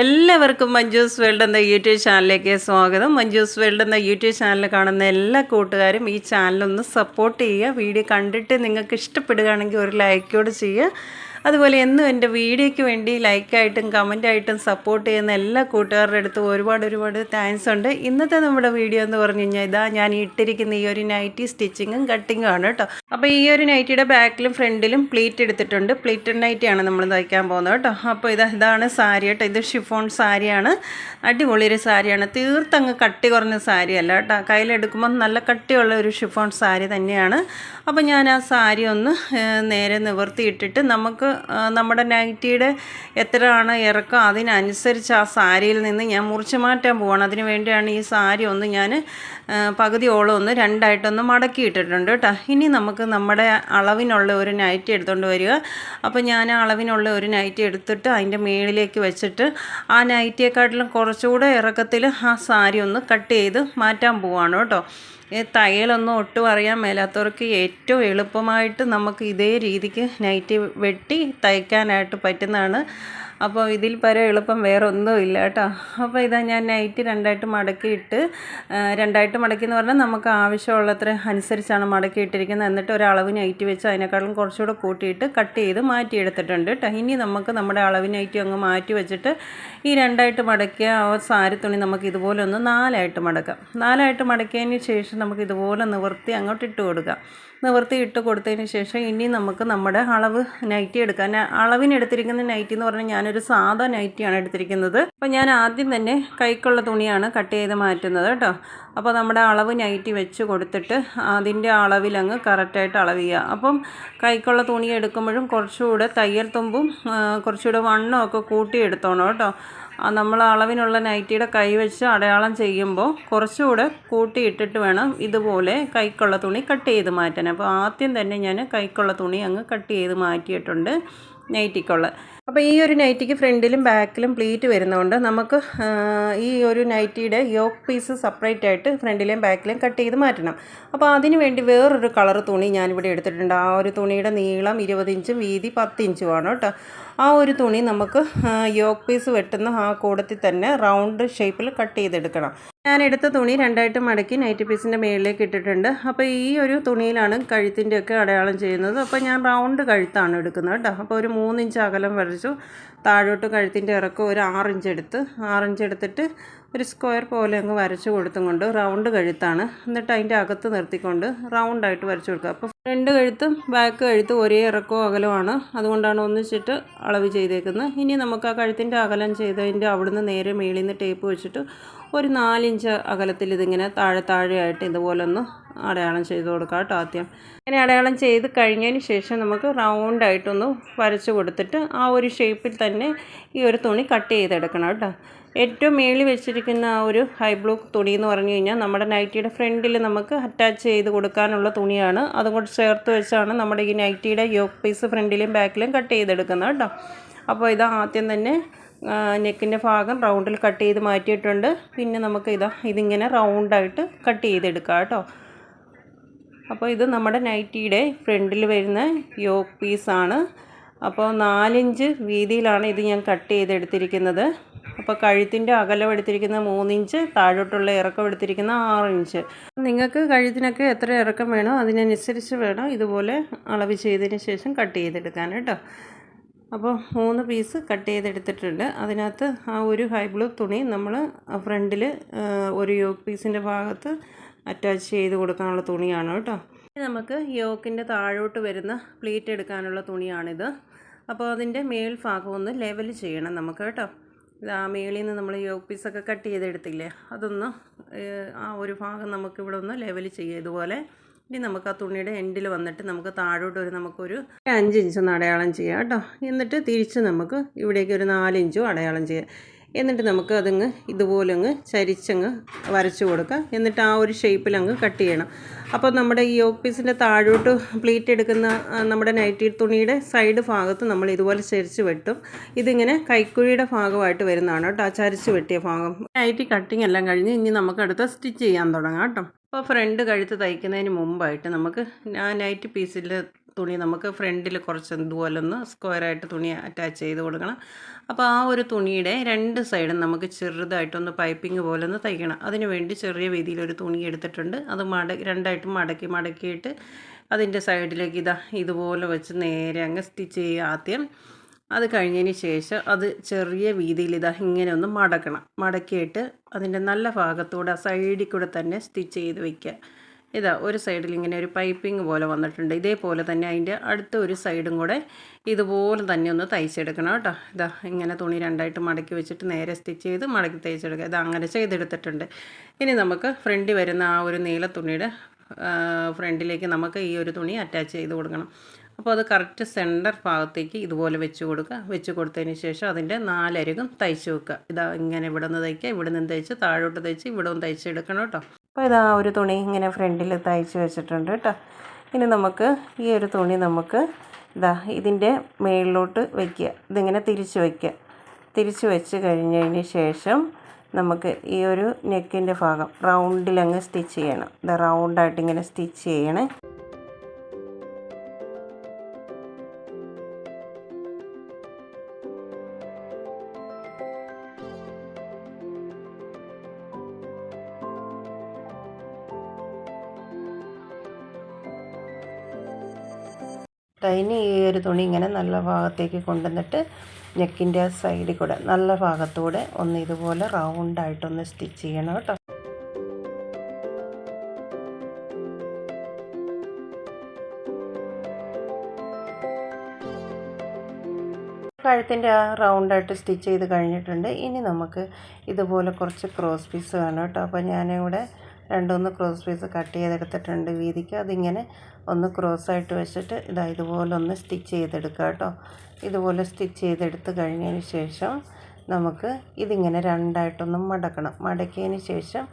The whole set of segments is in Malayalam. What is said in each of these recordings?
എല്ലാവർക്കും മഞ്ജൂസ് വേൾഡ് എന്ന യൂട്യൂബ് ചാനലിലേക്ക് സ്വാഗതം. മഞ്ജൂസ് വേൾഡ് എന്ന യൂട്യൂബ് ചാനൽ കാണുന്ന എല്ലാ കൂട്ടുകാരും ഈ ചാനലൊന്ന് സപ്പോർട്ട് ചെയ്യുക. വീഡിയോ കണ്ടിട്ട് നിങ്ങൾക്ക് ഇഷ്ടപ്പെടുകയാണെങ്കിൽ ഒരു ലൈക്കോട് ചെയ്യുക. അതുപോലെ എന്നും എന്റെ വീഡിയോയ്ക്ക് വേണ്ടി ലൈക്കായിട്ടും കമന്റായിട്ടും സപ്പോർട്ട് ചെയ്യുന്ന എല്ലാ കൂട്ടുകാരുടെ അടുത്തും ഒരുപാട് ഒരുപാട് താങ്ക്സ് ഉണ്ട്. ഇന്നത്തെ നമ്മുടെ വീഡിയോ എന്ന് പറഞ്ഞു കഴിഞ്ഞാൽ ഇതാ ഞാൻ ഇട്ടിരിക്കുന്ന ഈ ഒരു നൈറ്റി സ്റ്റിച്ചിങ്ങും കട്ടിങ്ങും ആണ് കേട്ടോ. അപ്പോൾ ഈ ഒരു നൈറ്റിയുടെ ബാക്കിലും ഫ്രണ്ടിലും പ്ലീറ്റ് എടുത്തിട്ടുണ്ട്. പ്ലീറ്റഡ് നൈറ്റിയാണ് നമ്മൾ തയ്ക്കാൻ പോകുന്നത് കേട്ടോ. അപ്പോൾ ഇത് ഇതാണ് സാരി കേട്ടോ. ഇത് ഷിഫോൺ സാരിയാണ്. അടിപൊളി ഒരു സാരിയാണ്. തീർത്തങ്ങ് കട്ടി കുറഞ്ഞ സാരി അല്ല കേട്ടോ കയ്യിലെടുക്കുമ്പോൾ നല്ല കട്ടിയുള്ള ഒരു ഷിഫോൺ സാരി തന്നെയാണ്. അപ്പോൾ ഞാൻ ആ സാരി ഒന്ന് നേരെ നിവർത്തിയിട്ടിട്ട് നമുക്ക് നമ്മുടെ നൈറ്റിയുടെ എത്രയാണ് ഇറക്കം അതിനനുസരിച്ച് ആ സാരിയിൽ നിന്ന് ഞാൻ മുറിച്ച് മാറ്റാൻ പോവാണ്. അതിന് വേണ്ടിയാണ് ഈ സാരി ഒന്ന് ഞാൻ പകുതിയോളം ഒന്ന് രണ്ടായിട്ടൊന്ന് മടക്കി ഇട്ടിട്ടുണ്ട് കേട്ടോ. ഇനി നമുക്ക് നമ്മുടെ അളവിനുള്ള ഒരു നൈറ്റി എടുത്തുകൊണ്ട് വരിക. അപ്പോൾ ഞാൻ അളവിനുള്ള ഒരു നൈറ്റി എടുത്തിട്ട് അതിന്റെ മേളിലേക്ക് വെച്ചിട്ട് ആ നൈറ്റിയെക്കാട്ടിലും കുറച്ചുകൂടെ ഇറക്കത്തിൽ ആ സാരി ഒന്ന് കട്ട് ചെയ്ത് മാറ്റാൻ പോവാണ് കേട്ടോ. ഈ തയ്യലൊന്നും ഒട്ടും അറിയാൻ മേലാത്തവർക്ക് ഏറ്റവും എളുപ്പമായിട്ട് നമുക്ക് ഇതേ രീതിക്ക് നൈറ്റി വെട്ടി തയ്ക്കാനായിട്ട് പറ്റുന്നതാണ്. അപ്പോൾ ഇതിൽ പരം എളുപ്പം വേറെ ഒന്നും ഇല്ല കേട്ടോ. അപ്പോൾ ഇതാ ഞാൻ നൈറ്റ് രണ്ടായിട്ട് മടക്കിയിട്ട് രണ്ടായിട്ട് മടക്കി എന്ന് പറഞ്ഞാൽ നമുക്ക് ആവശ്യമുള്ളത്ര അനുസരിച്ചാണ് മടക്കി ഇട്ടിരിക്കുന്നത്. എന്നിട്ട് ഒരളവ് നൈറ്റ് വെച്ച് അതിനേക്കാളും കുറച്ചുകൂടെ കൂട്ടിയിട്ട് കട്ട് ചെയ്ത് മാറ്റിയെടുത്തിട്ടുണ്ട് കേട്ടോ. ഇനി നമുക്ക് നമ്മുടെ അളവ് നൈറ്റ് അങ്ങ് മാറ്റി വെച്ചിട്ട് ഈ രണ്ടായിട്ട് മടക്കിയ ആ സാരി തുണി നമുക്ക് ഇതുപോലെ ഒന്ന് നാലായിട്ട് മടക്കാം. നാലായിട്ട് മടക്കിയതിന് ശേഷം നമുക്ക് ഇതുപോലെ നിവർത്തി അങ്ങോട്ട് ഇട്ട് കൊടുക്കാം. നിവർത്തി ഇട്ട് കൊടുത്തതിന് ശേഷം ഇനി നമുക്ക് നമ്മുടെ അളവ് നൈറ്റി എടുക്കാം. അളവിനെടുത്തിരിക്കുന്ന നൈറ്റി എന്ന് പറഞ്ഞാൽ ഞാനൊരു സാധാ നൈറ്റിയാണ് എടുത്തിരിക്കുന്നത്. അപ്പോൾ ഞാൻ ആദ്യം തന്നെ കൈക്കുള്ള തുണിയാണ് കട്ട് ചെയ്ത് മാറ്റുന്നത് കേട്ടോ അപ്പോൾ നമ്മുടെ അളവ് നൈറ്റി വെച്ച് കൊടുത്തിട്ട് അതിന്റെ അളവിലങ്ങ് കറക്റ്റായിട്ട് അളവ് ചെയ്യുക. അപ്പം കൈക്കുള്ള തുണി എടുക്കുമ്പോഴും കുറച്ചുകൂടെ തയ്യൽ തുമ്പും കുറച്ചുകൂടെ വണ്ണമൊക്കെ കൂട്ടി എടുത്തോണം കേട്ടോ നമ്മൾ അളവിനുള്ള നൈറ്റിയുടെ കൈ വെച്ച് അടയാളം ചെയ്യുമ്പോൾ കുറച്ചുകൂടെ കൂട്ടിയിട്ടിട്ട് വേണം ഇതുപോലെ കൈക്കുള്ള തുണി കട്ട് ചെയ്ത് മാറ്റാൻ. അപ്പോൾ ആദ്യം തന്നെ ഞാൻ കൈക്കുള്ള തുണി അങ്ങ് കട്ട് ചെയ്ത് മാറ്റിയിട്ടുണ്ട്. നൈറ്റിക്കുള്ള. അപ്പോൾ ഈ ഒരു നൈറ്റിക്ക് ഫ്രണ്ടിലും ബാക്കിലും പ്ലീറ്റ് വരുന്നതുകൊണ്ട് നമുക്ക് ഈ ഒരു നൈറ്റിയുടെ യോക്ക് പീസ് സെപ്പറേറ്റ് ആയിട്ട് ഫ്രണ്ടിലെയും ബാക്കിലെയും കട്ട് ചെയ്ത് മാറ്റണം. അപ്പോൾ അതിന് വേണ്ടി വേറൊരു കളർ തുണി ഞാനിവിടെ എടുത്തിട്ടുണ്ട്. ആ ഒരു തുണിയുടെ നീളം ഇരുപത് ഇഞ്ചും വീതി പത്ത് ഇഞ്ചുമാണ് കേട്ടോ. ആ ഒരു തുണി നമുക്ക് യോക്ക് പീസ് വെട്ടുന്ന ആ കൂടത്തിൽ തന്നെ റൗണ്ട് ഷേപ്പിൽ കട്ട് ചെയ്തെടുക്കണം. ഞാൻ എടുത്ത തുണി രണ്ടായിട്ട് മടക്കി നൈറ്റ് പീസിന്റെ മേളിലേക്ക് ഇട്ടിട്ടുണ്ട്. അപ്പോൾ ഈ ഒരു തുണിയിലാണ് കഴുത്തിന്റെ ഒക്കെ അടയാളം ചെയ്യുന്നത്. അപ്പോൾ ഞാൻ റൗണ്ട് കഴുത്താണ് എടുക്കുന്നത് കേട്ടോ. അപ്പോൾ ഒരു മൂന്നിഞ്ച് അകലം വരച്ചു. താഴോട്ട് കഴുത്തിന്റെ ഇറക്കം ഒരു ആറിഞ്ച് എടുത്ത് ആറിഞ്ച് എടുത്തിട്ട് ഒരു സ്ക്വയർ പോലെ അങ്ങ് വരച്ച് കൊടുത്തും കൊണ്ട് റൗണ്ട് കഴുത്താണ്. എന്നിട്ട് അതിന്റെ അകത്ത് നിർത്തിക്കൊണ്ട് റൗണ്ടായിട്ട് വരച്ച് കൊടുക്കുക. അപ്പോൾ ഫ്രണ്ട് കഴുത്തും ബാക്ക് കഴുത്തും ഒരേ ഇറക്കവും അകലമാണ് അതുകൊണ്ടാണ് ഒന്നിച്ചിട്ട് അളവ് ചെയ്തേക്കുന്നത്. ഇനി നമുക്ക് ആ കഴുത്തിന്റെ അകലം ചെയ്തതിന്റെ അവിടുന്ന് നേരെ മേളിൽ നിന്ന് ടേപ്പ് വെച്ചിട്ട് ഒരു നാലിഞ്ച് അകലത്തിൽ ഇതിങ്ങനെ താഴെ താഴെയായിട്ട് ഇതുപോലെ ഒന്ന് അടയാളം ചെയ്ത് കൊടുക്കാം കേട്ടോ ആദ്യം. അങ്ങനെ അടയാളം ചെയ്ത് കഴിഞ്ഞതിന് ശേഷം നമുക്ക് റൗണ്ടായിട്ടൊന്ന് വരച്ച് കൊടുത്തിട്ട് ആ ഒരു ഷേപ്പിൽ തന്നെ ഈ ഒരു തുണി കട്ട് ചെയ്തെടുക്കണം കേട്ടോ. ഏറ്റവും മേളിൽ വെച്ചിരിക്കുന്ന ആ ഒരു ഹൈ ബ്ലൂ തുണി എന്ന് പറഞ്ഞു കഴിഞ്ഞാൽ നമ്മുടെ നൈറ്റിയുടെ ഫ്രണ്ടിൽ നമുക്ക് അറ്റാച്ച് ചെയ്ത് കൊടുക്കാനുള്ള തുണിയാണ്. അതുകൊണ്ട് ചേർത്ത് വെച്ചാണ് നമ്മുടെ ഈ നൈറ്റിയുടെ യോക്ക് പീസ് ഫ്രണ്ടിലും ബാക്കിലും കട്ട് ചെയ്തെടുക്കുന്നത് കേട്ടോ. അപ്പോൾ ഇത് ആദ്യം തന്നെ നെക്കിന്റെ ഭാഗം റൗണ്ടിൽ കട്ട് ചെയ്ത് മാറ്റിയിട്ടുണ്ട്. പിന്നെ നമുക്ക് ഇതാ ഇതിങ്ങനെ റൗണ്ടായിട്ട് കട്ട് ചെയ്തെടുക്കാം കേട്ടോ. അപ്പോൾ ഇത് നമ്മുടെ നൈറ്റിയുടെ ഫ്രണ്ടിൽ വരുന്ന യോക്ക് പീസാണ്. അപ്പോൾ നാലിഞ്ച് വീതിയിലാണ് ഇത് ഞാൻ കട്ട് ചെയ്തെടുത്തിരിക്കുന്നത്. അപ്പോൾ കഴുത്തിന്റെ അകലം എടുത്തിരിക്കുന്ന മൂന്നിഞ്ച് താഴോട്ടുള്ള ഇറക്കം എടുത്തിരിക്കുന്ന ആറ് ഇഞ്ച് നിങ്ങൾക്ക് കഴുത്തിനൊക്കെ എത്ര ഇറക്കം വേണോ അതിനനുസരിച്ച് വേണം ഇതുപോലെ അളവ് ചെയ്തതിന് ശേഷം കട്ട് ചെയ്തെടുക്കാൻ കേട്ടോ. അപ്പോൾ മൂന്ന് പീസ് കട്ട് ചെയ്തെടുത്തിട്ടുണ്ട്. അതിനകത്ത് ആ ഒരു ഹൈ ബ്ലൂ തുണി നമ്മൾ ഫ്രണ്ടിൽ ഒരു യോക്ക് പീസിന്റെ ഭാഗത്ത് അറ്റാച്ച് ചെയ്ത് കൊടുക്കാനുള്ള തുണിയാണ് കേട്ടോ. നമുക്ക് യോക്കിന്റെ താഴോട്ട് വരുന്ന പ്ലീറ്റ് എടുക്കാനുള്ള തുണിയാണിത്. അപ്പോൾ അതിന്റെ മേൽ ഭാഗം ഒന്ന് ലെവൽ ചെയ്യണം നമുക്ക് കേട്ടോ. ഇത് ആ മേളിൽ നിന്ന് നമ്മൾ യോക്ക് പീസൊക്കെ കട്ട് ചെയ്തെടുത്തില്ലേ അതൊന്ന് ആ ഒരു ഭാഗം നമുക്കിവിടെ ഒന്ന് ലെവൽ ചെയ്യുക ഇതുപോലെ. ഇനി നമുക്ക് ആ തുണിയുടെ എൻഡിൽ വന്നിട്ട് നമുക്ക് താഴോട്ട് ഒരു നമുക്കൊരു അഞ്ച് ഇഞ്ച് അടയാളം ചെയ്യാം കേട്ടോ. എന്നിട്ട് തിരിച്ച് നമുക്ക് ഇവിടേക്ക് ഒരു നാലിഞ്ചും അടയാളം ചെയ്യാം. എന്നിട്ട് നമുക്ക് അതങ്ങ് ഇതുപോലെ അങ്ങ് ചരിച്ചങ്ങ് വരച്ച് കൊടുക്കുക എന്നിട്ട് ആ ഒരു ഷേപ്പിൽ അങ്ങ് കട്ട് ചെയ്യണം. അപ്പോൾ നമ്മുടെ ഈ യോക്ക് പീസിന്റെ താഴോട്ട് പ്ലീറ്റ് എടുക്കുന്ന നമ്മുടെ നൈറ്റി തുണിയുടെ സൈഡ് ഭാഗത്ത് നമ്മൾ ഇതുപോലെ ചരിച്ച് വെട്ടും. ഇതിങ്ങനെ കൈക്കുഴിയുടെ ഭാഗമായിട്ട് വരുന്നതാണ് കേട്ടോ. ആ ചരിച്ച് വെട്ടിയ ഭാഗം. നൈറ്റി കട്ടിങ് എല്ലാം കഴിഞ്ഞ് ഇനി നമുക്ക് അടുത്ത സ്റ്റിച്ച് ചെയ്യാൻ തുടങ്ങാം കേട്ടോ. അപ്പോൾ ഫ്രണ്ട് കഴുത്ത് തയ്ക്കുന്നതിന് മുമ്പായിട്ട് നമുക്ക് ആ നൈറ്റ് പീസിൽ തുണി നമുക്ക് ഫ്രണ്ടിൽ കുറച്ച് ഇതുപോലെ ഒന്ന് സ്ക്വയറായിട്ട് തുണി അറ്റാച്ച് ചെയ്ത് കൊടുക്കണം. അപ്പോൾ ആ ഒരു തുണിയുടെ രണ്ട് സൈഡും നമുക്ക് ചെറുതായിട്ടൊന്ന് പൈപ്പിംഗ് പോലെ ഒന്ന് തയ്ക്കണം. അതിന് വേണ്ടി ചെറിയ രീതിയിൽ ഒരു തുണി എടുത്തിട്ടുണ്ട്. അത് മട രണ്ടായിട്ട് മടക്കി മടക്കിയിട്ട് അതിന്റെ സൈഡിലേക്ക് ഇതാ ഇതുപോലെ വെച്ച് നേരെ അങ്ങ് സ്റ്റിച്ച് ചെയ്യുക ആദ്യം. അത് കഴിഞ്ഞതിന് ശേഷം അത് ചെറിയ വീതിയിൽ ഇതാ ഇങ്ങനെ ഒന്ന് മടക്കണം. മടക്കിയിട്ട് അതിന്റെ നല്ല ഭാഗത്തൂടെ സൈഡിൽ കൂടെ തന്നെ സ്റ്റിച്ച് ചെയ്ത് വയ്ക്കുക ഇതാ ഒരു സൈഡിൽ ഇങ്ങനെ ഒരു പൈപ്പിംഗ് പോലെ വന്നിട്ടുണ്ട്. ഇതേപോലെ തന്നെ അതിന്റെ അടുത്ത ഒരു സൈഡും കൂടെ ഇതുപോലെ തന്നെ ഒന്ന് തയ്ച്ചെടുക്കണം കേട്ടോ. ഇതാ ഇങ്ങനെ തുണി രണ്ടായിട്ട് മടക്കി വെച്ചിട്ട് നേരെ സ്റ്റിച്ച് ചെയ്ത് മടക്കി തയ്ച്ചെടുക്കുക. ഇത് അങ്ങനെ ചെയ്തെടുത്തിട്ടുണ്ട്. ഇനി നമുക്ക് ഫ്രണ്ടിൽ വരുന്ന ആ ഒരു നീല തുണിയുടെ ഫ്രണ്ടിലേക്ക് നമുക്ക് ഈ ഒരു തുണി അറ്റാച്ച് ചെയ്ത് കൊടുക്കണം. അപ്പോൾ അത് കറക്റ്റ് സെന്റർ ഭാഗത്തേക്ക് ഇതുപോലെ വെച്ച് കൊടുക്കുക. വെച്ച് കൊടുത്തതിന് ശേഷം അതിന്റെ നാലരികും തയ്ച്ച് വെക്കുക. ഇതാ ഇങ്ങനെ ഇവിടെ നിന്ന് തയ്ക്കുക ഇവിടെ നിന്ന് തയ്ച്ച് താഴോട്ട് തയ്ച്ച് ഇവിടെ നിന്ന് തയ്ച്ചെടുക്കണം കേട്ടോ. അപ്പോൾ ഇതാ ഒരു തുണി ഇങ്ങനെ ഫ്രണ്ടിൽ തയ്ച്ച് വെച്ചിട്ടുണ്ട് കേട്ടോ. ഇനി നമുക്ക് ഈ ഒരു തുണി നമുക്ക് ഇതാ ഇതിന്റെ മേളിലോട്ട് വയ്ക്കുക ഇതിങ്ങനെ തിരിച്ച് വയ്ക്കുക തിരിച്ച് വെച്ച് കഴിഞ്ഞതിന് ശേഷം നമുക്ക് ഈ ഒരു നെക്കിന്റെ ഭാഗം റൗണ്ടിലങ്ങ് സ്റ്റിച്ച് ചെയ്യണം. ഇത് റൗണ്ടായിട്ട് ഇങ്ങനെ സ്റ്റിച്ച് ചെയ്യണേ. അതിന് ഈ ഒരു തുണി ഇങ്ങനെ നല്ല ഭാഗത്തേക്ക് കൊണ്ടുവന്നിട്ട് നെക്കിന്റെ സൈഡിൽ കൂടെ നല്ല ഭാഗത്തൂടെ ഒന്ന് ഇതുപോലെ റൗണ്ടായിട്ടൊന്ന് സ്റ്റിച്ച് ചെയ്യണം കേട്ടോ. കഴുത്തിന്റെ ആ റൗണ്ടായിട്ട് സ്റ്റിച്ച് ചെയ്ത് കഴിഞ്ഞിട്ടുണ്ട്. ഇനി നമുക്ക് ഇതുപോലെ കുറച്ച് ക്രോസ് പീസ് വേണം കേട്ടോ. അപ്പോൾ ഞാനിവിടെ രണ്ടൊന്ന് ക്രോസ് പീസ് കട്ട് ചെയ്തെടുത്തിട്ടുണ്ട് വീതിക്ക്. അതിങ്ങനെ ഒന്ന് ക്രോസ് ആയിട്ട് വെച്ചിട്ട് ഇതാ ഇതുപോലെ ഒന്ന് സ്റ്റിച്ച് ചെയ്തെടുക്കുക കേട്ടോ. ഇതുപോലെ സ്റ്റിച്ച് ചെയ്തെടുത്ത് കഴിഞ്ഞതിന് ശേഷം നമുക്ക് ഇതിങ്ങനെ രണ്ടായിട്ടൊന്ന് മടക്കണം. മടക്കിയതിന് ശേഷം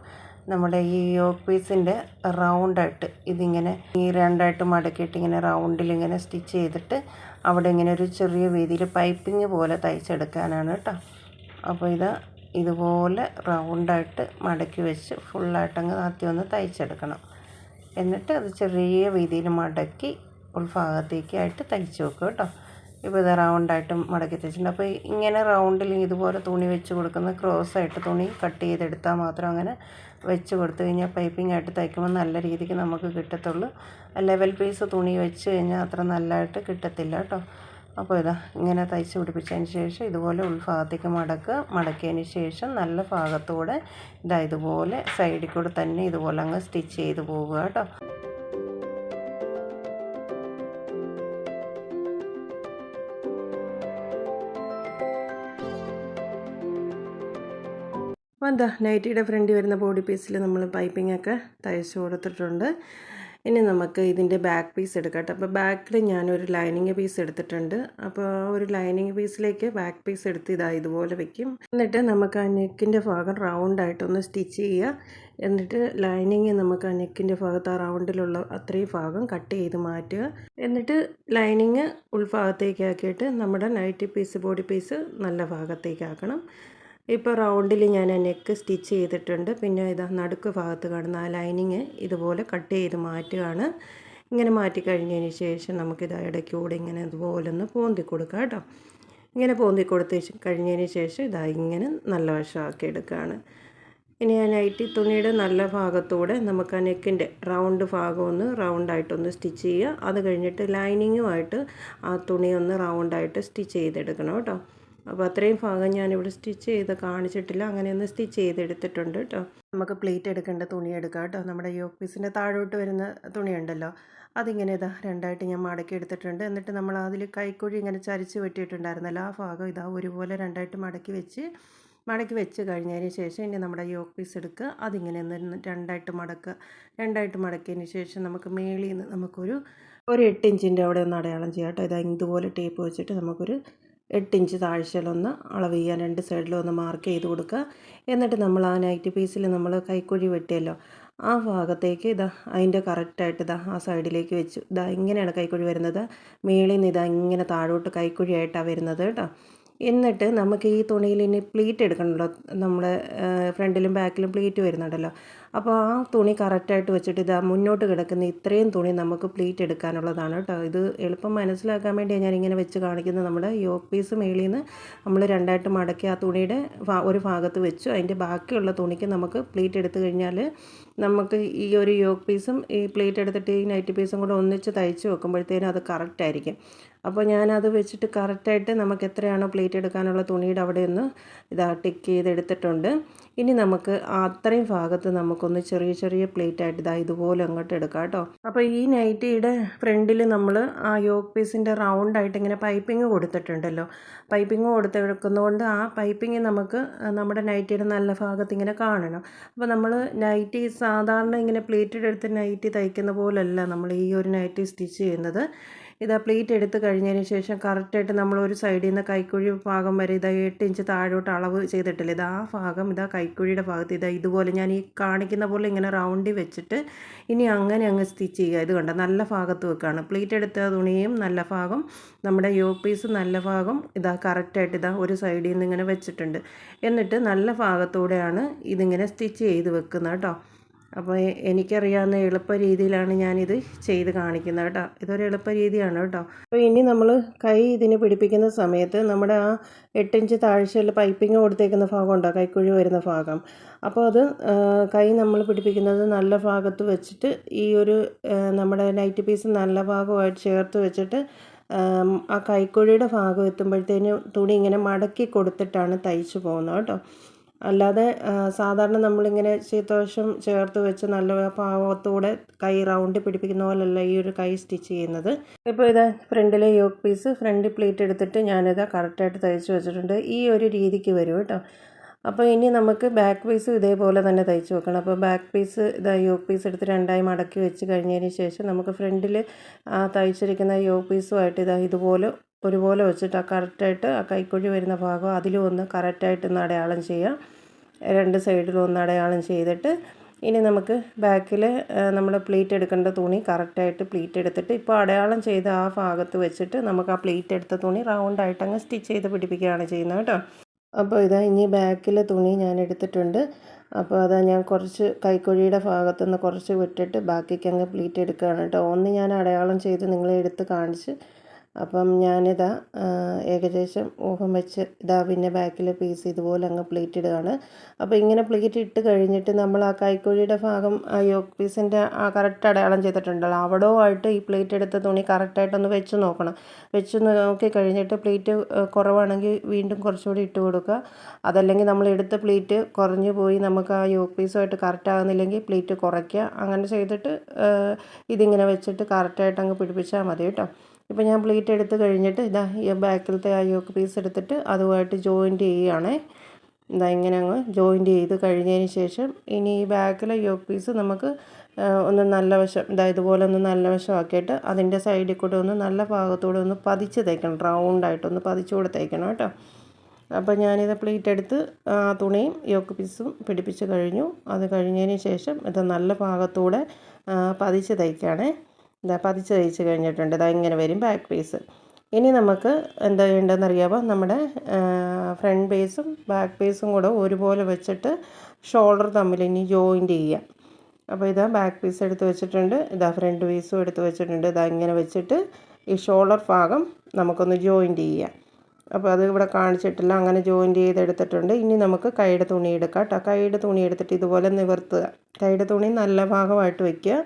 നമ്മുടെ ഈ യോക്ക് പീസിന്റെ റൗണ്ടായിട്ട് ഇതിങ്ങനെ ഈ രണ്ടായിട്ട് മടക്കിയിട്ട് ഇങ്ങനെ റൗണ്ടിൽ ഇങ്ങനെ സ്റ്റിച്ച് ചെയ്തിട്ട് അവിടെ ഇങ്ങനെ ഒരു ചെറിയ രീതിയിൽ പൈപ്പിങ് പോലെ തയ്ച്ചെടുക്കാനാണ് കേട്ടോ. അപ്പോൾ ഇത് ഇതുപോലെ റൗണ്ടായിട്ട് മടക്കി വെച്ച് ഫുള്ളായിട്ടങ്ങ് ആദ്യം ഒന്ന് തയ്ച്ചെടുക്കണം. എന്നിട്ട് അത് ചെറിയ രീതിയിൽ മടക്കി ഉൾഭാഗത്തേക്കായിട്ട് തയ്ച്ച് വെക്കുക കേട്ടോ. ഇപ്പോൾ ഇത് റൗണ്ടായിട്ട് മടക്കി തയ്ച്ചിട്ടുണ്ട്. അപ്പോൾ ഇങ്ങനെ റൗണ്ടിൽ ഇതുപോലെ തുണി വെച്ച് കൊടുക്കുന്ന ക്രോസ് ആയിട്ട് തുണി കട്ട് ചെയ്തെടുത്താൽ മാത്രം അങ്ങനെ വെച്ച് കൊടുത്തു കഴിഞ്ഞാൽ പൈപ്പിംഗ് ആയിട്ട് തയ്ക്കുമ്പോൾ നല്ല രീതിക്ക് നമുക്ക് കിട്ടത്തുള്ളൂ. ലെവൽ പീസ് തുണി വെച്ച് കഴിഞ്ഞാൽ അത്ര നല്ലതായിട്ട് കിട്ടത്തില്ല കേട്ടോ. അപ്പോൾ ഇതാ ഇങ്ങനെ തയ്ച്ച് പിടിപ്പിച്ചതിന് ശേഷം ഇതുപോലെ ഉൾഭാഗത്തേക്ക് മടക്കുക മടക്കിയതിന് ശേഷം നല്ല ഭാഗത്തൂടെ ഇതാ ഇതുപോലെ സൈഡിൽ കൂടെ തന്നെ ഇതുപോലെ അങ്ങ് സ്റ്റിച്ച് ചെയ്ത് പോവുക കേട്ടോ. അപ്പോൾ എന്താ നൈറ്റിയുടെ ഫ്രണ്ടിൽ വരുന്ന ബോഡി പീസിൽ നമ്മൾ പൈപ്പിംഗ് ഒക്കെ തയ്ച്ചു കൊടുത്തിട്ടുണ്ട്. ഇനി നമുക്ക് ഇതിന്റെ ബാക്ക് പീസ് എടുക്കട്ടെ. അപ്പോൾ ബാക്കിൽ ഞാനൊരു ലൈനിങ് പീസ് എടുത്തിട്ടുണ്ട്. അപ്പോൾ ആ ഒരു ലൈനിങ് പീസിലേക്ക് ബാക്ക് പീസ് എടുത്ത് ഇതാ ഇതുപോലെ വെക്കും. എന്നിട്ട് നമുക്ക് ആ നെക്കിന്റെ ഭാഗം റൗണ്ടായിട്ടൊന്ന് സ്റ്റിച്ച് ചെയ്യുക. എന്നിട്ട് ലൈനിങ് നമുക്ക് ആ നെക്കിന്റെ ഭാഗത്ത് ആ റൗണ്ടിലുള്ള അത്രയും ഭാഗം കട്ട് ചെയ്ത് മാറ്റുക. എന്നിട്ട് ലൈനിങ് ഉൾഭാഗത്തേക്കാക്കിയിട്ട് നമ്മുടെ നൈറ്റി പീസ് ബോഡി പീസ് നല്ല ഭാഗത്തേക്കാക്കണം. ഇപ്പോൾ റൗണ്ടിൽ ഞാൻ നെക്ക് സ്റ്റിച്ച് ചെയ്തിട്ടുണ്ട്. പിന്നെ ഇതാ നടുക്ക് ഭാഗത്ത് കാണുന്ന ആ ലൈനിങ് ഇതുപോലെ കട്ട് ചെയ്ത് മാറ്റുകയാണ്. ഇങ്ങനെ മാറ്റി കഴിഞ്ഞതിന് ശേഷം നമുക്കിത് ഇടയ്ക്കൂടെ ഇങ്ങനെ ഇതുപോലെ ഒന്ന് പോന്തി കൊടുക്കാം കേട്ടോ. ഇങ്ങനെ പോന്തി കൊടുത്ത കഴിഞ്ഞതിന് ശേഷം ഇതാ ഇങ്ങനെ നല്ല വശമാക്കി എടുക്കുകയാണ്. ഇനി ഞാൻ നൈറ്റി തുണിയുടെ നല്ല ഭാഗത്തൂടെ നമുക്ക് ആ നെക്കിന്റെ റൗണ്ട് ഭാഗം ഒന്ന് റൗണ്ടായിട്ടൊന്ന് സ്റ്റിച്ച് ചെയ്യുക. അത് കഴിഞ്ഞിട്ട് ലൈനിങ്ങുമായിട്ട് ആ തുണി ഒന്ന് റൗണ്ടായിട്ട് സ്റ്റിച്ച് ചെയ്തെടുക്കണം കേട്ടോ. അപ്പോൾ അത്രയും ഭാഗം ഞാനിവിടെ സ്റ്റിച്ച് ചെയ്ത് കാണിച്ചിട്ടില്ല. അങ്ങനെ ഒന്ന് സ്റ്റിച്ച് ചെയ്തെടുത്തിട്ടുണ്ട് കേട്ടോ നമുക്ക് പ്ലേറ്റ് എടുക്കേണ്ട തുണി എടുക്കാം കേട്ടോ നമ്മുടെ യോക്ക് പീസിന്റെ താഴോട്ട് വരുന്ന തുണിയുണ്ടല്ലോ. അതിങ്ങനെ ഇതാ രണ്ടായിട്ട് ഞാൻ മടക്കി എടുത്തിട്ടുണ്ട്. എന്നിട്ട് നമ്മൾ അതിൽ കൈക്കുഴി ഇങ്ങനെ ചരിച്ച് വെട്ടിയിട്ടുണ്ടായിരുന്നല്ലോ. ആ ഭാഗം ഇതാ ഒരുപോലെ രണ്ടായിട്ട് മടക്കി വെച്ച് മടക്കി വെച്ച് കഴിഞ്ഞതിന് ശേഷം ഇനി നമ്മുടെ യോക്ക് പീസ് എടുക്കുക. അതിങ്ങനെ ഒന്ന് രണ്ടായിട്ട് മടക്കുക. രണ്ടായിട്ട് മടക്കിയതിന് ശേഷം നമുക്ക് മേളിൽ നിന്ന് നമുക്കൊരു ഒരു എട്ട് ഇഞ്ചിന്റെ അവിടെ ഒന്ന് അടയാളം ചെയ്യാം കേട്ടോ ഇതാ ഇതുപോലെ ടേപ്പ് വെച്ചിട്ട് നമുക്കൊരു എട്ട് ഇഞ്ച് താഴ്ചയിലൊന്ന് അളവ് ചെയ്യാൻ രണ്ട് സൈഡിലും ഒന്ന് മാർക്ക് ചെയ്ത് കൊടുക്കുക. എന്നിട്ട് നമ്മൾ ആ നൈറ്റ് പീസിൽ നമ്മൾ കൈക്കുഴി വെട്ടിയല്ലോ. ആ ഭാഗത്തേക്ക് ഇതാ അതിന്റെ കറക്റ്റായിട്ട് ഇതാ ആ സൈഡിലേക്ക് വെച്ചു. ഇതാ ഇങ്ങനെയാണ് കൈക്കുഴി വരുന്നത്. മേളിൽ നിന്ന് ഇതാ ഇങ്ങനെ താഴോട്ട് കൈക്കുഴിയായിട്ടാണ് വരുന്നത് കേട്ടോ. എന്നിട്ട് നമുക്ക് ഈ തുണിയിൽ ഇനി പ്ലീറ്റ് എടുക്കണമല്ലോ. നമ്മുടെ ഫ്രണ്ടിലും ബാക്കിലും പ്ലീറ്റ് വരുന്നുണ്ടല്ലോ. അപ്പോൾ ആ തുണി കറക്റ്റായിട്ട് വെച്ചിട്ട് ഇതാ മുന്നോട്ട് കിടക്കുന്ന ഇത്രയും തുണി നമുക്ക് പ്ലീറ്റ് എടുക്കാനുള്ളതാണ് കേട്ടോ. ഇത് എളുപ്പം മനസ്സിലാക്കാൻ വേണ്ടിയാണ് ഇങ്ങനെ വെച്ച് കാണിക്കുന്നത്. നമ്മുടെ യോക്ക് പീസ് മേളിൽ നിന്ന് നമ്മൾ രണ്ടായിട്ട് മടക്കി ആ തുണിയുടെ ഒരു ഭാഗത്ത് വെച്ചു. അതിന്റെ ബാക്കിയുള്ള തുണിക്ക് നമുക്ക് പ്ലീറ്റ് എടുത്തു കഴിഞ്ഞാൽ നമുക്ക് ഈ ഒരു യോക്ക് പീസും ഈ പ്ലേറ്റ് എടുത്തിട്ട് ഈ നൈറ്റ് പീസും കൂടെ ഒന്നിച്ച് തയ്ച്ച് വെക്കുമ്പോഴത്തേനും അത് കറക്റ്റായിരിക്കും അപ്പോൾ ഞാനത് വെച്ചിട്ട് കറക്റ്റായിട്ട് നമുക്ക് എത്രയാണോ പ്ലേറ്റ് എടുക്കാനുള്ള തുണിയുടെ അവിടെ ഒന്ന് ഇതാ ടിക്ക് ചെയ്തെടുത്തിട്ടുണ്ട്. ഇനി നമുക്ക് അത്രയും ഭാഗത്ത് നമുക്കൊന്ന് ചെറിയ ചെറിയ പ്ലേറ്റ് ആയിട്ട് ഇതാ ഇതുപോലെ അങ്ങോട്ട് എടുക്കാം കേട്ടോ. അപ്പോൾ ഈ നൈറ്റിയുടെ ഫ്രണ്ടിൽ നമ്മൾ ആ യോക്ക് പീസിന്റെ റൗണ്ടായിട്ട് ഇങ്ങനെ പൈപ്പിംഗ് കൊടുത്തിട്ടുണ്ടല്ലോ. പൈപ്പിംഗ് കൊടുത്തെടുക്കുന്നതുകൊണ്ട് ആ പൈപ്പിംഗ് നമുക്ക് നമ്മുടെ നൈറ്റിയുടെ നല്ല ഭാഗത്ത് ഇങ്ങനെ കാണണം. അപ്പോൾ നമ്മൾ നൈറ്റി സാധാരണ ഇങ്ങനെ പ്ലേറ്റഡ് എടുത്ത് നൈറ്റി തയ്ക്കുന്ന പോലല്ല നമ്മൾ ഈ ഒരു നൈറ്റി സ്റ്റിച്ച് ചെയ്യുന്നത്. ഇതാ പ്ലേറ്റ് എടുത്ത് കഴിഞ്ഞതിന് ശേഷം കറക്റ്റായിട്ട് നമ്മൾ ഒരു സൈഡിൽ നിന്ന് കൈക്കുഴി ഭാഗം വരെ ഇതാ എട്ട് ഇഞ്ച് താഴോട്ട് അളവ് ചെയ്തിട്ടില്ല. ഇതാ ആ ഭാഗം ഇതാ കൈക്കുഴിയുടെ ഭാഗത്ത് ഇതാ ഇതുപോലെ ഞാൻ ഈ കാണിക്കുന്ന പോലെ ഇങ്ങനെ റൗണ്ടി വെച്ചിട്ട് ഇനി അങ്ങനെ അങ്ങ് സ്റ്റിച്ച് ചെയ്യുക. ഇത് കണ്ട? നല്ല ഭാഗത്ത് വെക്കുകയാണ് പ്ലേറ്റ് എടുത്ത തുണിയും നല്ല ഭാഗം നമ്മുടെ യോ പീസ് നല്ല ഭാഗം ഇതാ കറക്റ്റായിട്ട് ഇതാ ഒരു സൈഡിൽ നിന്ന് ഇങ്ങനെ വെച്ചിട്ടുണ്ട്. എന്നിട്ട് നല്ല ഭാഗത്തൂടെയാണ് ഇതിങ്ങനെ സ്റ്റിച്ച് ചെയ്ത് വെക്കുന്നത് കേട്ടോ. അപ്പോൾ എനിക്കറിയാവുന്ന എളുപ്പ രീതിയിലാണ് ഞാനിത് ചെയ്ത് കാണിക്കുന്നത് കേട്ടോ. ഇതൊരു എളുപ്പ രീതിയാണ് കേട്ടോ. അപ്പോൾ ഇനി നമ്മൾ കൈ ഇതിന് പിടിപ്പിക്കുന്ന സമയത്ത് നമ്മുടെ ആ എട്ടിഞ്ച് താഴ്ചയിൽ പൈപ്പിംഗ് കൊടുത്തേക്കുന്ന ഭാഗം ഉണ്ടോ കൈക്കുഴി വരുന്ന ഭാഗം. അപ്പോൾ അത് കൈ നമ്മൾ പിടിപ്പിക്കുന്നത് നല്ല ഭാഗത്ത് വെച്ചിട്ട് ഈ ഒരു നമ്മുടെ നൈറ്റ് പീസ് നല്ല ഭാഗമായിട്ട് ചേർത്ത് വെച്ചിട്ട് ആ കൈക്കുഴിയുടെ ഭാഗം എത്തുമ്പോഴത്തേനും തുണി ഇങ്ങനെ മടക്കി കൊടുത്തിട്ടാണ് തയ്ച്ചു പോകുന്നത് കേട്ടോ. അല്ലാതെ സാധാരണ നമ്മളിങ്ങനെ ശീതോഷം ചേർത്ത് വെച്ച് നല്ല പാവത്തോടെ കൈ റൗണ്ട് പിടിപ്പിക്കുന്ന പോലല്ല ഈ ഒരു കൈ സ്റ്റിച്ച് ചെയ്യുന്നത്. ഇപ്പോൾ ഇത് ഫ്രണ്ടിലെ യോക്ക് പീസ് ഫ്രണ്ട് പ്ലേറ്റ് എടുത്തിട്ട് ഞാനിത് കറക്റ്റായിട്ട് തയ്ച്ച് വെച്ചിട്ടുണ്ട്. ഈ ഒരു രീതിക്ക് വരും കേട്ടോ. അപ്പോൾ ഇനി നമുക്ക് ബാക്ക് പീസ് ഇതേപോലെ തന്നെ തയ്ച്ച് വെക്കണം. അപ്പോൾ ബാക്ക് പീസ് ഇതാ യോക്ക് പീസ് എടുത്ത് രണ്ടായി മടക്കി വെച്ച് കഴിഞ്ഞതിന് ശേഷം നമുക്ക് ഫ്രണ്ടിൽ തയ്ച്ചിരിക്കുന്ന യോക്ക് പീസുമായിട്ട് ഇതാ ഇതുപോലെ ഒരുപോലെ വെച്ചിട്ട് ആ കറക്റ്റായിട്ട് ആ കൈക്കുഴി വരുന്ന ഭാഗം അതിലും ഒന്ന് കറക്റ്റായിട്ട് ഒന്ന് അടയാളം ചെയ്യാം രണ്ട് സൈഡിലും ഒന്ന് അടയാളം ചെയ്തിട്ട് ഇനി നമുക്ക് ബാക്കിൽ നമ്മൾ പ്ലീറ്റ് എടുക്കേണ്ട തുണി കറക്റ്റായിട്ട് പ്ലീറ്റ് എടുത്തിട്ട് ഇപ്പോൾ അടയാളം ചെയ്ത ആ ഭാഗത്ത് വെച്ചിട്ട് നമുക്ക് ആ പ്ലീറ്റ് എടുത്ത തുണി റൗണ്ടായിട്ട് അങ്ങ് സ്റ്റിച്ച് ചെയ്ത് പിടിപ്പിക്കുകയാണ് ചെയ്യുന്നത് കേട്ടോ. അപ്പോൾ ഇതാ ഇനി ബാക്കിലെ തുണി ഞാൻ എടുത്തിട്ടുണ്ട്. അപ്പോൾ അതാ ഞാൻ കുറച്ച് കൈക്കുഴിയുടെ ഭാഗത്തുനിന്ന് കുറച്ച് വിട്ടിട്ട് ബാക്കിക്ക് അങ്ങ് പ്ലീറ്റ് എടുക്കുകയാണ് കേട്ടോ. ഒന്ന് ഞാൻ അടയാളം ചെയ്ത് നിങ്ങളെ എടുത്ത് കാണിച്ച് അപ്പം ഞാനിതാ ഏകദേശം ഊഹം വെച്ച് ഇതാ പിന്നെ ബാക്കിൽ പീസ് ഇതുപോലെ അങ്ങ് പ്ലേറ്റ് ഇടുകയാണ്. അപ്പോൾ ഇങ്ങനെ പ്ലേറ്റ് ഇട്ട് കഴിഞ്ഞിട്ട് നമ്മൾ ആ കൈക്കുഴിയുടെ ഭാഗം ആ യോക്ക് പീസിന്റെ ആ കറക്റ്റ് അടയാളം ചെയ്തിട്ടുണ്ടല്ലോ. അവിടോ ആയിട്ട് ഈ പ്ലേറ്റ് എടുത്ത തുണി കറക്റ്റായിട്ടൊന്ന് വെച്ച് നോക്കണം. വെച്ച് നോക്കി കഴിഞ്ഞിട്ട് പ്ലേറ്റ് കുറവാണെങ്കിൽ വീണ്ടും കുറച്ചുകൂടി ഇട്ട് കൊടുക്കുക. അതല്ലെങ്കിൽ നമ്മൾ എടുത്ത പ്ലേറ്റ് കുറഞ്ഞു പോയി നമുക്ക് ആ യോക്ക് പീസുമായിട്ട് കറക്റ്റ് ആകുന്നില്ലെങ്കിൽ പ്ലേറ്റ് കുറയ്ക്കുക. അങ്ങനെ ചെയ്തിട്ട് ഇതിങ്ങനെ വെച്ചിട്ട് കറക്റ്റായിട്ട് അങ്ങ് പിടിപ്പിച്ചാൽ മതി കേട്ടോ. ഇപ്പോൾ ഞാൻ പ്ലേറ്റ് എടുത്ത് കഴിഞ്ഞിട്ട് ഇതാ ഈ ബാക്കിലത്തെ ആ യോക്ക് പീസ് എടുത്തിട്ട് അതുമായിട്ട് ജോയിന്റ് ചെയ്യുകയാണേ. ഇതാ ഇങ്ങനെ അങ്ങ് ജോയിന്റ് ചെയ്ത് കഴിഞ്ഞതിന് ശേഷം ഇനി ഈ ബാക്കിലെ യോക്ക് പീസ് നമുക്ക് ഒന്ന് നല്ല വശം ഇതാ ഇതുപോലെ ഒന്ന് നല്ല വശമാക്കിയിട്ട് അതിന്റെ സൈഡിൽ കൂടെ ഒന്ന് നല്ല ഭാഗത്തൂടെ ഒന്ന് പതിച്ച് തയ്ക്കണം റൗണ്ടായിട്ടൊന്ന് പതിച്ചു കൂടെ തയ്ക്കണം കേട്ടോ. അപ്പോൾ ഞാനിത് പ്ലേറ്റ് എടുത്ത് ആ തുണിയും യോക്ക് പീസും പിടിപ്പിച്ച് കഴിഞ്ഞു. അത് കഴിഞ്ഞതിന് ശേഷം ഇത് നല്ല ഭാഗത്തൂടെ പതിച്ച് തയ്ക്കുകയാണേ ഇതാ പതിച്ച് തയ്ച്ച് കഴിഞ്ഞിട്ടുണ്ട്. ഇതാ ഇങ്ങനെ വരും ബാക്ക് പീസ് ഇനി നമുക്ക് എന്താ ചെയ്യേണ്ടതെന്ന് അറിയാമോ നമ്മുടെ ഫ്രണ്ട് പീസും ബാക്ക് പീസും കൂടെ ഒരുപോലെ വെച്ചിട്ട് ഷോൾഡർ തമ്മിൽ ഇനി ജോയിന്റ് ചെയ്യാം. അപ്പോൾ ഇതാ ബാക്ക് പീസ് എടുത്ത് വെച്ചിട്ടുണ്ട്. ഇതാ ഫ്രണ്ട് പീസും എടുത്ത് വെച്ചിട്ടുണ്ട്. ഇതാ ഇങ്ങനെ വെച്ചിട്ട് ഈ ഷോൾഡർ ഭാഗം നമുക്കൊന്ന് ജോയിന്റ് ചെയ്യാം. അപ്പോൾ അത് ഇവിടെ കാണിച്ചിട്ടില്ല. അങ്ങനെ ജോയിന്റ് ചെയ്തെടുത്തിട്ടുണ്ട്. ഇനി നമുക്ക് കൈയുടെ തുണി എടുക്കാം കേട്ടോ. കൈയുടെ തുണി എടുത്തിട്ട് ഇതുപോലെ നിവർത്തുക. കൈയുടെ തുണി നല്ല ഭാഗമായിട്ട് വയ്ക്കുക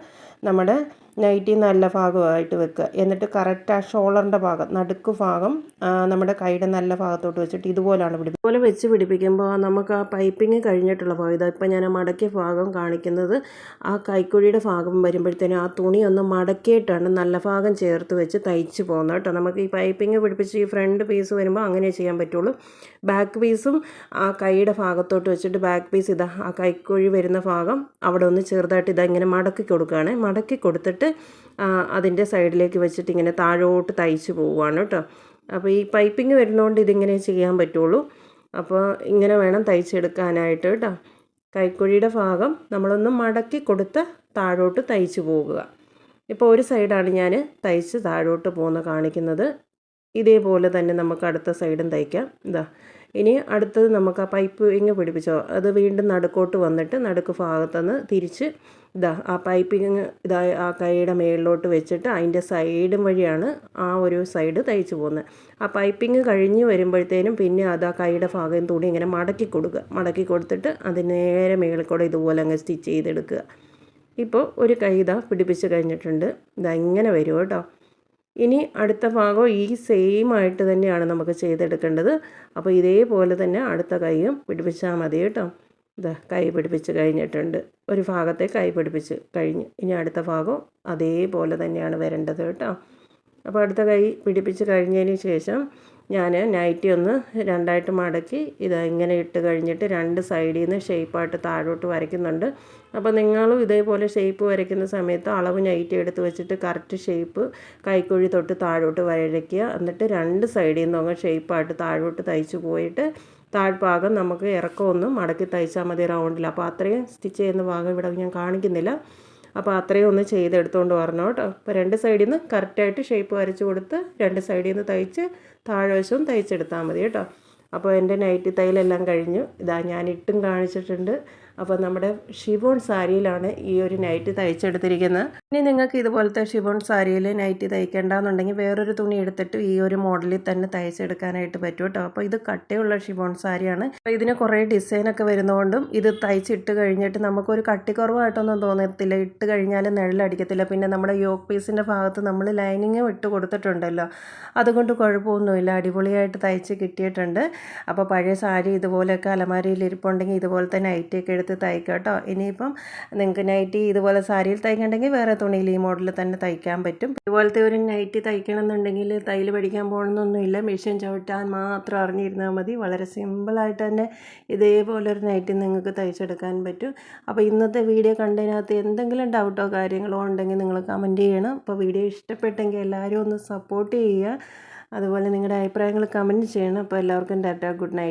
നമ്മുടെ നൈറ്റി നല്ല ഭാഗമായിട്ട് വെക്കുക. എന്നിട്ട് കറക്റ്റ് ആ ഷോളറിന്റെ ഭാഗം നടുക്ക് ഭാഗം നമ്മുടെ കൈയുടെ നല്ല ഭാഗത്തോട്ട് വെച്ചിട്ട് ഇതുപോലാണ് പിടിപ്പിക്കുക ഇതുപോലെ വെച്ച് പിടിപ്പിക്കുമ്പോൾ നമുക്ക് ആ പൈപ്പിങ് കഴിഞ്ഞിട്ടുള്ള ഭാഗം ഇതാ ഇപ്പം ഞാൻ മടക്കിയ ഭാഗം കാണിക്കുന്നത് ആ കൈക്കുഴിയുടെ ഭാഗം വരുമ്പോഴത്തേനും ആ തുണി ഒന്ന് മടക്കിയിട്ടാണ് നല്ല ഭാഗം ചേർത്ത് വെച്ച് തയ്ച്ച് പോകുന്നത് കേട്ടോ. നമുക്ക് ഈ പൈപ്പിങ് പിടിപ്പിച്ച് ഈ ഫ്രണ്ട് പീസ് വരുമ്പോൾ അങ്ങനെ ചെയ്യാൻ പറ്റുള്ളൂ. ബാക്ക് പീസും ആ കൈയുടെ ഭാഗത്തോട്ട് വെച്ചിട്ട് ബാക്ക് പീസ് ഇതാ ആ കൈക്കുഴി വരുന്ന ഭാഗം അവിടെ ഒന്ന് ചെറുതായിട്ട് ഇതാ ഇങ്ങനെ മടക്കി കൊടുക്കുകയാണ്. മടക്കി കൊടുത്തിട്ട് അതിന്റെ സൈഡിലേക്ക് വെച്ചിട്ട് ഇങ്ങനെ താഴോട്ട് തയ്ച്ച് പോവുകയാണ് കേട്ടോ. അപ്പോൾ ഈ പൈപ്പിംഗ് വരുന്നതുകൊണ്ട് ഇതിങ്ങനെ ചെയ്യാൻ പറ്റുള്ളൂ. അപ്പോൾ ഇങ്ങനെ വേണം തയ്ച്ചെടുക്കാനായിട്ട് കേട്ടോ കൈക്കുഴിയുടെ ഭാഗം നമ്മളൊന്ന് മടക്കി കൊടുത്ത് താഴോട്ട് തയ്ച്ച് പോകുക ഇപ്പോൾ ഒരു സൈഡാണ് ഞാൻ തയ്ച്ച് താഴോട്ട് പോകുന്ന കാണിക്കുന്നത്. ഇതേപോലെ തന്നെ നമുക്ക് അടുത്ത സൈഡും തയ്ക്കാം. ഇതാ ഇനി അടുത്തത് നമുക്ക് ആ പൈപ്പ് ഇങ്ങ് പിടിപ്പിച്ചോ. അത് വീണ്ടും നടുക്കോട്ട് വന്നിട്ട് നടുക്ക് ഭാഗത്തുനിന്ന് തിരിച്ച് ഇതാ ആ പൈപ്പിങ് ഇതാ ആ കൈയുടെ മേളിലോട്ട് വെച്ചിട്ട് അതിന്റെ സൈഡും വഴിയാണ് ആ ഒരു സൈഡ് തയ്ച്ചു പോകുന്നത്. ആ പൈപ്പിങ് കഴിഞ്ഞ് വരുമ്പോഴത്തേനും പിന്നെ അത് ആ കൈയുടെ ഭാഗം തുണി ഇങ്ങനെ മടക്കി കൊടുക്കുക. മടക്കി കൊടുത്തിട്ട് അത് നേരെ മേളിൽ കൂടെ ഇതുപോലെ അങ്ങ് സ്റ്റിച്ച് ചെയ്തെടുക്കുക. ഇപ്പോൾ ഒരു കൈ ഇതാ പിടിപ്പിച്ച് കഴിഞ്ഞിട്ടുണ്ട്. ഇതാ ഇങ്ങനെ വരും കേട്ടോ. ഇനി അടുത്ത ഭാഗം ഈ സെയിം ആയിട്ട് തന്നെയാണ് നമുക്ക് ചെയ്തെടുക്കേണ്ടത്. അപ്പോൾ ഇതേപോലെ തന്നെ അടുത്ത കൈയും പിടിപ്പിച്ചാൽ മതി കേട്ടോ. ഇതാ കൈ പിടിപ്പിച്ച് കഴിഞ്ഞിട്ടുണ്ട്. ഒരു ഭാഗത്തെ കൈ പിടിപ്പിച്ച് കഴിഞ്ഞ്. ഇനി അടുത്ത ഭാഗം അതേപോലെ തന്നെയാണ് വരേണ്ടത് കേട്ടോ. അപ്പോൾ അടുത്ത കൈ പിടിപ്പിച്ച് കഴിഞ്ഞതിന് ശേഷം ഞാൻ നൈറ്റി ഒന്ന് രണ്ടായിട്ട് മടക്കി ഇത് ഇങ്ങനെ ഇട്ട് കഴിഞ്ഞിട്ട് രണ്ട് സൈഡിൽ നിന്ന് ഷേപ്പായിട്ട് താഴോട്ട് വരയ്ക്കുന്നുണ്ട്. അപ്പോൾ നിങ്ങളും ഇതേപോലെ ഷേപ്പ് വരയ്ക്കുന്ന സമയത്ത് അളവ് നൈറ്റി എടുത്ത് വെച്ചിട്ട് കറക്റ്റ് ഷേപ്പ് കൈക്കുഴി തൊട്ട് താഴോട്ട് വരയ്ക്കുക. എന്നിട്ട് രണ്ട് സൈഡിൽ നിന്ന് അങ്ങ് ഷേപ്പായിട്ട് താഴോട്ട് തയ്ച്ച് പോയിട്ട് താഴ്ഭാഗം നമുക്ക് ഇറക്കമൊന്നും മടക്കി തയ്ച്ചാൽ മതി റൗണ്ടിൽ അപ്പോൾ അത്രയും സ്റ്റിച്ച് ചെയ്യുന്ന ഭാഗം ഇവിടെ ഞാൻ കാണിക്കുന്നില്ല. അപ്പോൾ അത്രയും ഒന്ന് ചെയ്തെടുത്തുകൊണ്ട് വരണം കേട്ടോ. അപ്പോൾ രണ്ട് സൈഡിൽ നിന്ന് കറക്റ്റായിട്ട് ഷേപ്പ് വരച്ച് കൊടുത്ത് രണ്ട് സൈഡിൽ നിന്ന് തയ്ച്ച് താഴ്വശവും തയ്ച്ചെടുത്താൽ മതി കേട്ടോ. അപ്പോൾ എന്റെ നൈറ്റി തയ്യലെല്ലാം കഴിഞ്ഞു. ഇതാ ഞാൻ ഇട്ടും കാണിച്ചിട്ടുണ്ട്. അപ്പോൾ നമ്മുടെ ഷിബോൺ സാരിയിലാണ് ഈ ഒരു നൈറ്റ് തയ്ച്ചെടുത്തിരിക്കുന്നത്. ഇനി നിങ്ങൾക്ക് ഇതുപോലത്തെ ഷിബോൺ സാരിയിൽ നൈറ്റ് തയ്ക്കേണ്ടെന്നുണ്ടെങ്കിൽ വേറൊരു തുണി എടുത്തിട്ട് ഈ ഒരു മോഡലിൽ തന്നെ തയ്ച്ചെടുക്കാനായിട്ട് പറ്റും കേട്ടോ. അപ്പോൾ ഇത് കട്ടിയുള്ള ഷിബോൺ സാരിയാണ്. അപ്പോൾ ഇതിന് കുറേ ഡിസൈനൊക്കെ വരുന്നതുകൊണ്ടും ഇത് തയ്ച്ചിട്ട് കഴിഞ്ഞിട്ട് നമുക്കൊരു കട്ടിക്കുറവായിട്ടൊന്നും തോന്നത്തില്ല. ഇട്ട് കഴിഞ്ഞാൽ നിഴലടിക്കത്തില്ല പിന്നെ നമ്മുടെ യോക്ക് പീസിന്റെ ഭാഗത്ത് നമ്മൾ ലൈനിങ്ങും ഇട്ട് കൊടുത്തിട്ടുണ്ടല്ലോ. അതുകൊണ്ട് കുഴപ്പമൊന്നുമില്ല. അടിപൊളിയായിട്ട് തയ്ച്ച് കിട്ടിയിട്ടുണ്ട്. അപ്പോൾ പഴയ സാരി ഇതുപോലെയൊക്കെ അലമാരിയിൽ ഇരിപ്പുണ്ടെങ്കിൽ ഇതുപോലത്തെ നൈറ്റിയൊക്കെ എടുത്ത് തയ്ക്കാം കേട്ടോ. ഇനിയിപ്പം നിങ്ങൾക്ക് നൈറ്റി ഇതുപോലെ സാരിയിൽ തയ്ക്കണ്ടെങ്കിൽ വേറെ തുണിയിൽ ഈ മോഡലിൽ തന്നെ തയ്ക്കാൻ പറ്റും. ഇതുപോലത്തെ ഒരു നൈറ്റി തയ്ക്കണം എന്നുണ്ടെങ്കിൽ തയ്യൽ പഠിക്കാൻ പോകണമെന്നൊന്നുമില്ല. മെഷീൻ ചവിട്ടാൻ മാത്രം അറിഞ്ഞിരുന്നാൽ മതി. വളരെ സിമ്പിളായിട്ട് തന്നെ ഇതേപോലെ ഒരു നൈറ്റി നിങ്ങൾക്ക് തയ്ച്ചെടുക്കാൻ പറ്റും. അപ്പോൾ ഇന്നത്തെ വീഡിയോ കണ്ടതിനകത്ത് എന്തെങ്കിലും ഡൗട്ടോ കാര്യങ്ങളോ ഉണ്ടെങ്കിൽ നിങ്ങൾ കമന്റ് ചെയ്യണം. അപ്പോൾ വീഡിയോ ഇഷ്ടപ്പെട്ടെങ്കിൽ എല്ലാവരും ഒന്ന് സപ്പോർട്ട് ചെയ്യുക. അതുപോലെ നിങ്ങളുടെ അഭിപ്രായങ്ങൾ കമന്റ് ചെയ്യണം. അപ്പോൾ എല്ലാവർക്കും ടാറ്റ ഗുഡ് നൈറ്റ്.